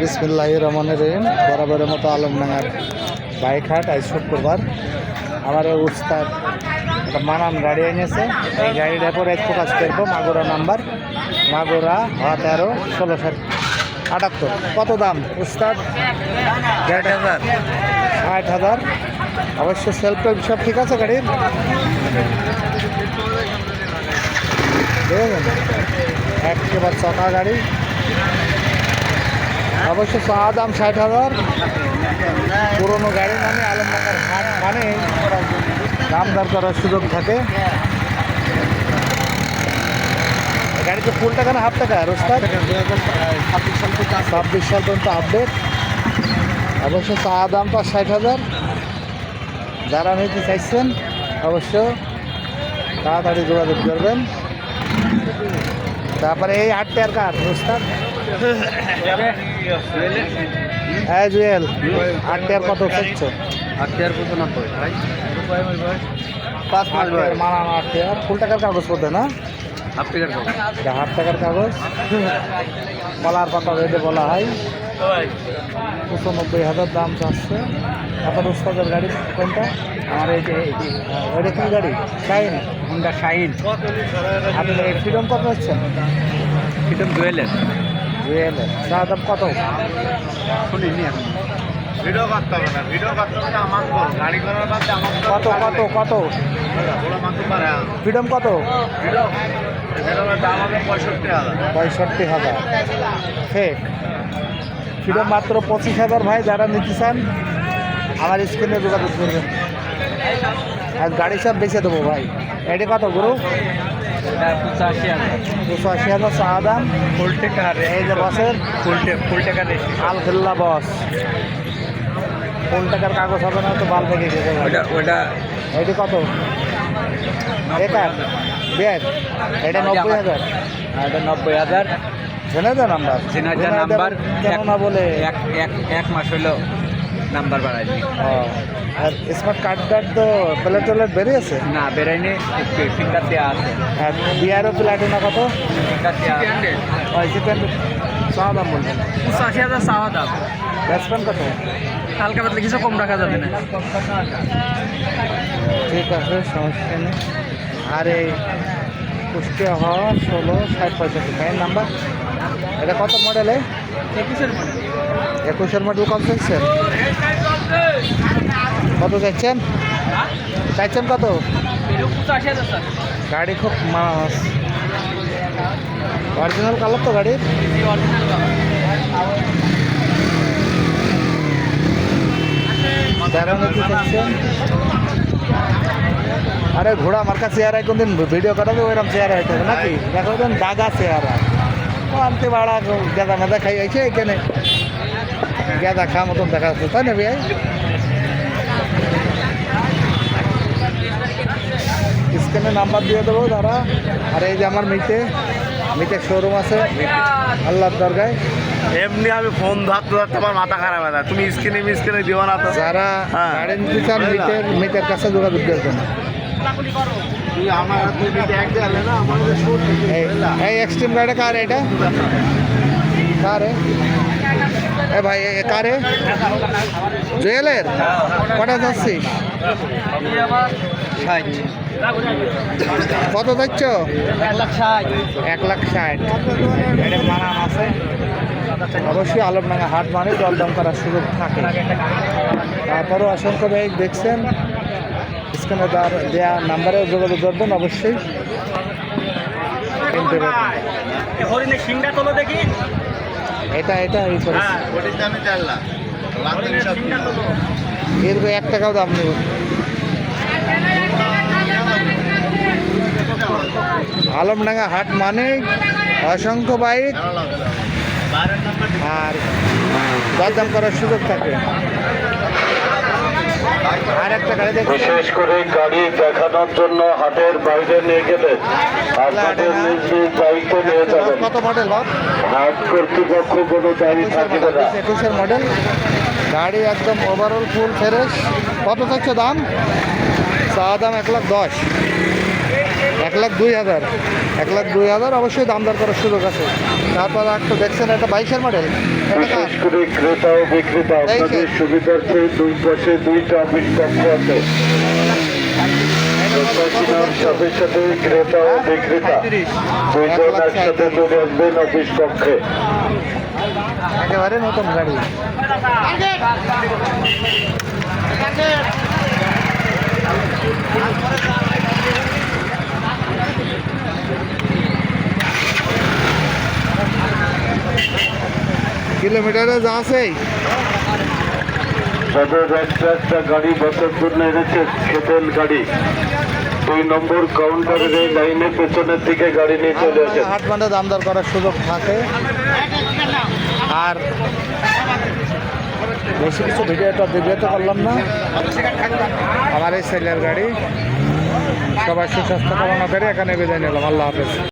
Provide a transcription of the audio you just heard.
বিসমিল্লাহ রহমানের রহিম। বরাবরের মতো আলমডাঙ্গার বাইক হাট আজ শুক্রবার। আমার উস্তাদ একটা মানান গাড়ি এনেছে। এই গাড়িটার পরে প্রকাশ করব। মাগুরা নাম্বার মাগুরা হ তেরো ষোলো ষাট আটাত্তর। কত দাম উস্তাদ? ষাট হাজার। ষাট হাজার। অবশ্য সেলফ টেলফ সব ঠিক আছে গাড়ির? একেবারে চকা গাড়ি। অবশ্য চা দাম ষাট হাজার। পুরোনো গাড়ি মানে আলমডাঙ্গার হাট মানে দাম দর করার সুযোগ থাকে। গাড়িতে ফুল টাকা? না হাফ টাকা রোস্তার ছাব্বিশ সাল ছাব্বিশ সাল পর্যন্ত আপডেট অবশ্য চা দামটা ষাট হাজার। যারা নিতে চাইছেন অবশ্য তাড়াতাড়ি যোগাযোগ করবেন। তারপরে এই হাটটা আর কার রোস্তার হ্যাঁ জুয়েল আটটার কত করছ আটটার পর্যন্ত না ভাই? পাঁচ মাস আটটার মানানো আটটার ফুল টাকার কাগজ পড়বে না? হাফ টিকার হাফ টাকার কাগজ। কলার পাতা রেটে বলা হয় পঁচানব্বই হাজার দাম চাচ্ছে। আপনার উস্তাদের গাড়ি কোনটা? আমার এই যে হ্যাঁ, ওইটা কি গাড়ি? শাইন হুন্ডা শাইন আপনি ফ্রিডম কত হচ্ছেন ফিটম ডুয়েলের জুয়েল চা দাম কত? শুনিনি এখন ভিডিও করতে হবে না ভিডিও করতে হবে আমার গাড়ি করার বাদে আমার কত কত কত? মাত্র ফ্রিডম কত? পঁয়ষট্টি হাজার। ফেক। ফ্রিডম মাত্র পঁচিশ হাজার ভাই যারা নিতে চান আমার স্ক্রিনে যোগাযোগ করবেন। আর গাড়ি সব বেছে দেবো ভাই। এটা কত গুরু? পঁচাশি হাজার। চা দাম ফুল এই যে বসের? ফুল ফুল টাকার আলখেল্লা বস। কোন টাকার কাগজ হবে না তো বাল থেকে গেছে। ওটা ওটা এটি কত? বেকার বের এটা নব্বই হাজার। এটা নব্বই হাজার। জেনে নাম্বার। Generator number. কেন না বলে? এক এক এক মাস হলো। নাম্বার বাড়ায়নি। ও, আর স্মার্ট কার্ড টার্ড তো প্লেট ট্লেট বেরিয়েছে না বেরায়নি ফিঙ্গার দেওয়া আছে। আর বিআরও প্লাটিনা কত? ফিঙ্গার দেওয়া আছে। ওই চিকেন চা দাম বলবেন পঁচাশি হাজার চাওয়া দাম। ব্যাটসম্যান কত? হালকা পাতলা কিছু কম রাখা যাবে না। ঠিক আছে সমস্যা নেই। আর এই কুষ্টিয়া হওয়া ষোলো ষাট পঁয়ষট্টি ফাইন নাম্বার? এটা কত মডেলে একুশের মনে একুশের মডেল কত চাইছেন কত চাইছেন? চাইছেন কত? গাড়ি খুব মাস অরিজিনাল কালার তো গাড়ির। আরে ঘোড়া মার্কা চেয়ার কোনদিন ভিডিও করাবে ওইরকম চেয়ার হইতে নাকি? দেখো দাগা চেয়ার আনতে বাড়া গেদা মেদা খাই আইছে এখানে। গেদা খা মতন দেখা যাচ্ছে তাই না ভাই স্ক্রিনে নাম্বার দিয়ে দেবো দাদা আর এই যে আমার মিটে মিটের শোরুম আছে। আল্লাহর দরগায়। এমনি আমি ফোন ধরতে ধরতে আমার মাথা খারাপ হয় যায়। তুমি স্ক্রিনে মিস্ক্রিনে দিও না তো। যারা হ্যাঁ। গাড়ি নিতে চান মিটের মিটের কাছে যোগাযোগ করবেন না এই এক্সট্রিম গাড়ি কার এটা? কার এ? ভাই এ কারে? জুয়েলের? কটা যাচ্ছিস? কত যাচ্ছ? এক লাখ ষাট। এক লাখ ষাট। এটা মানান আছে। অবশ্যই আলমডাঙ্গা হাট মানে দরদাম করার সুযোগ থাকে। তারপরেও অসংখ্য ভাই দেখছেন। স্ক্রিনে তার দেওয়া নাম্বারে যোগাযোগ করবেন অবশ্যই। হরিণের সিংটা তোলো দেখি। এটা এটা আমি করি হ্যাঁ ওটির দামে চার লাখ লাখ এর এক টাকাও দাম নেব আলমডাঙ্গা হাট মানে অসংখ্য বাইক আর দরদাম করার সুযোগ থাকে আর একটা গাড়ি দেখছি বিশেষ করে গাড়ি দেখানোর জন্য হাটের বাইরে নিয়ে গেলে আপনাদের নিজ নিজ দায়িত্ব নিয়ে যাবেন। কত মডেল বল হাট কর্তৃপক্ষ কোনো দায়ী থাকবে না। একুশের মডেল গাড়ি একদম ওভারঅল ফুল ফেরেস কত থাকছে দাম? চা দাম এক লাখ দশ। এক লাখ দুই হাজার। এক লাখ দুই হাজার অবশ্যই দাম দর করার সুযোগ আছে। তারপর একটা দেখছেন একটা বাইশের মডেল বিশেষ করে ক্রেতা ও বিক্রেতা আপনাদের সুবিধার্থে দুই পাশে দুইটা কক্ষ আছে। সাথে সাথে ক্রেতা ও বিক্রেতা দুইজন একসাথে চলে আসবেন অফিস কক্ষে। একেবারে নতুন গাড়ি। কিলোমিটারে যা আছে একটা গাড়ি বসার জন্য এনেছে খেতেল গাড়ি। দুই নম্বর কাউন্টারের এই লাইনের পেছনের দিকে গাড়ি নিয়ে চলে আসেন হাট বান্ডে দাম দর করার সুযোগ থাকে। আর বেশি কিছু ভিডিওটা ভিডিওতে করলাম না। আমার এই সেলের গাড়ি। সবাই সুস্বাস্থ্য কামনা করে এখানে বিদায় নিলাম। আল্লাহ হাফেজ।